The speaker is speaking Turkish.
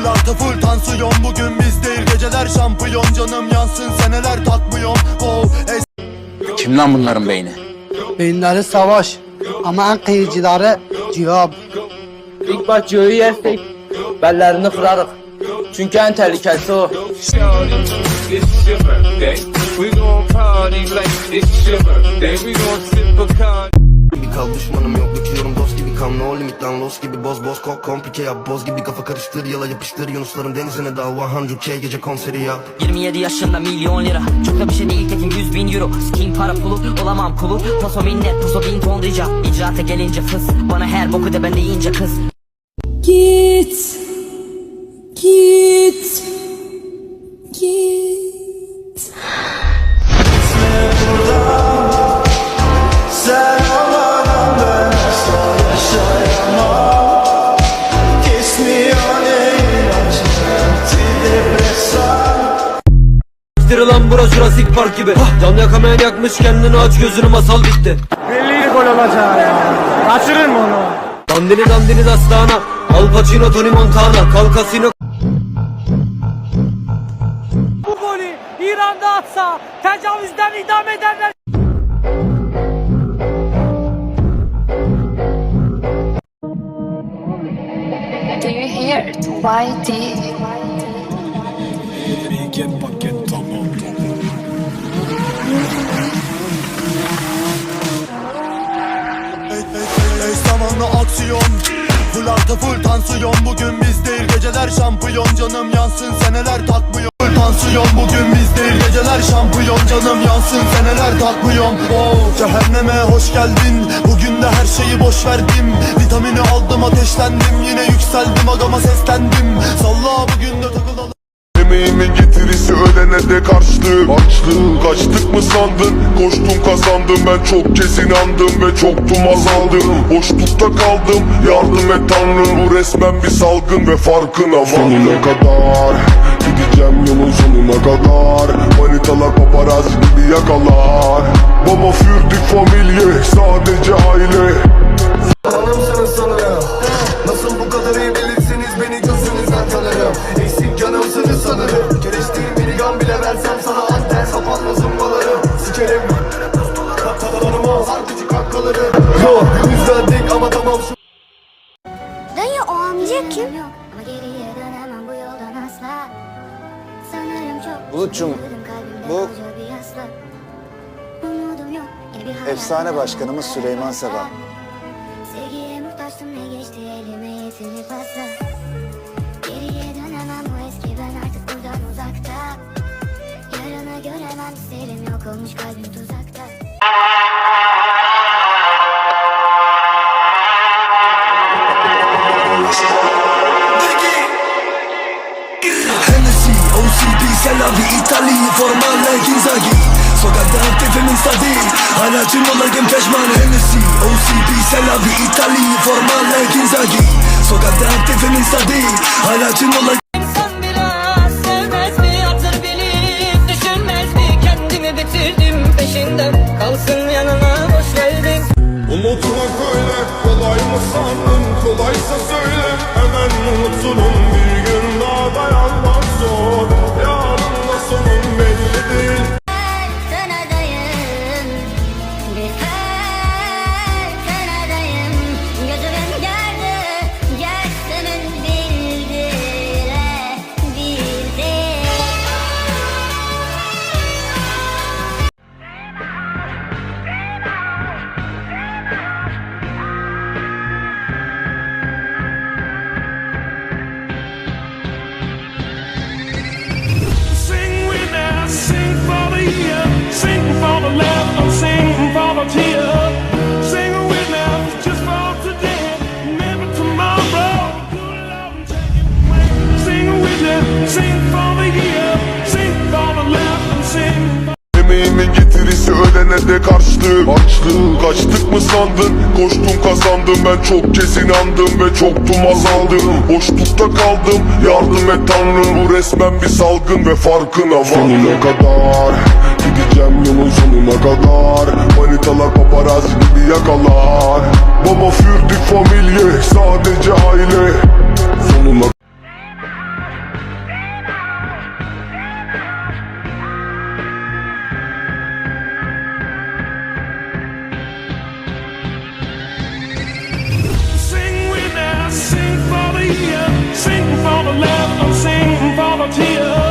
Full artı full tansiyon bugün biz değil geceler şampiyon Canım yansın seneler takmıyorum Wow es- Kim lan bunların beyni? Beyinleri savaş ama en kıyıcıları cevap. İlk baş Joe'yu yersek bellerini kırarız. Çünkü en tehlikelisi o. Bir kal düşmanım yok kan no limit lan los gibi boz boz kok komplike yap boz gibi kafa karıştır yala yapıştır Yunusların denizine dal 100k gece konseri yap 27 yaşında milyon lira Çok da bir şey değil tekin 100 bin euro Skin para pulu olamam kulu Paso minnet paso bin ton rica İcraata gelince fıs Bana her boku de ben deyince kız. Git. Lan bura Jurassic Park gibi. Can yakamayan yakmış kendini aç gözünü masal bitti. Belliydi gol olacağı ya. Kaçırır mı onu? Dandini dandini dastana. Al Pacino Tony Montana. Kal kasino. Bu golü İran'da atsa tecavüzden idam ederler. Do you hear it? YT. Ey, zamanlı aksiyon. Full artı full tansiyon. Bugün biz değil geceler şampiyon. Canım yansın. Seneler takmıyor. Full tansiyon. Bugün biz değil geceler şampiyon. Canım yansın. Seneler takmıyorum oh, Cehenneme hoş geldin. Bugün de her şeyi boş verdim. Vitamini aldım ateşlendim. Yine yükseldim. Agama seslendim getirisi ölene de karşılık. Açlık kaçtık mı sandın? Koştum kazandım ben çok kez inandım Ve çoktum azaldım. Boşlukta kaldım yardım et tanrım. Bu resmen bir salgın ve farkına var Sonuna kadar Gideceğim yolun sonuna kadar. Manitalar paparazzi gibi yakalar. Baba für die Familie Sadece Miligram bile versem sana anten sapanla zımbalarım Sikerim. Tanımaz artıcı kankaları Yo yüzlendik ama tamam şu Dayı o amca kim? Ama geriye dönemem bu yoldan asla. Sanırım çok yok olmuş kalbim tuzakta. Hennessy, OCD, Selavi, İtali, formalle Ginzagi Sokakta aktifim instabil Hala tüm olayım peşman Hennessy, OCD, Selavi, İtali, formalle Ginzagi Sokakta aktifim instabil Hala tüm olayım Kalsın yanına boş verdim. Unutmak öyle kolay mı sandın? Kolaysa söyle Emeğimin getirisi ölene de karşılık Açlık kaçtık mı sandın? Koştum kazandım ben çok kez inandım Ve çoktum azaldım. Boşlukta kaldım yardım et tanrım. Bu resmen bir salgın ve farkına var Sonuna kadar Gideceğim yolun sonuna kadar. Manitalar paparazzi gibi yakalar. Baba für die Familie Sadece aile. Sonuna Sing for the love, sing for the tears.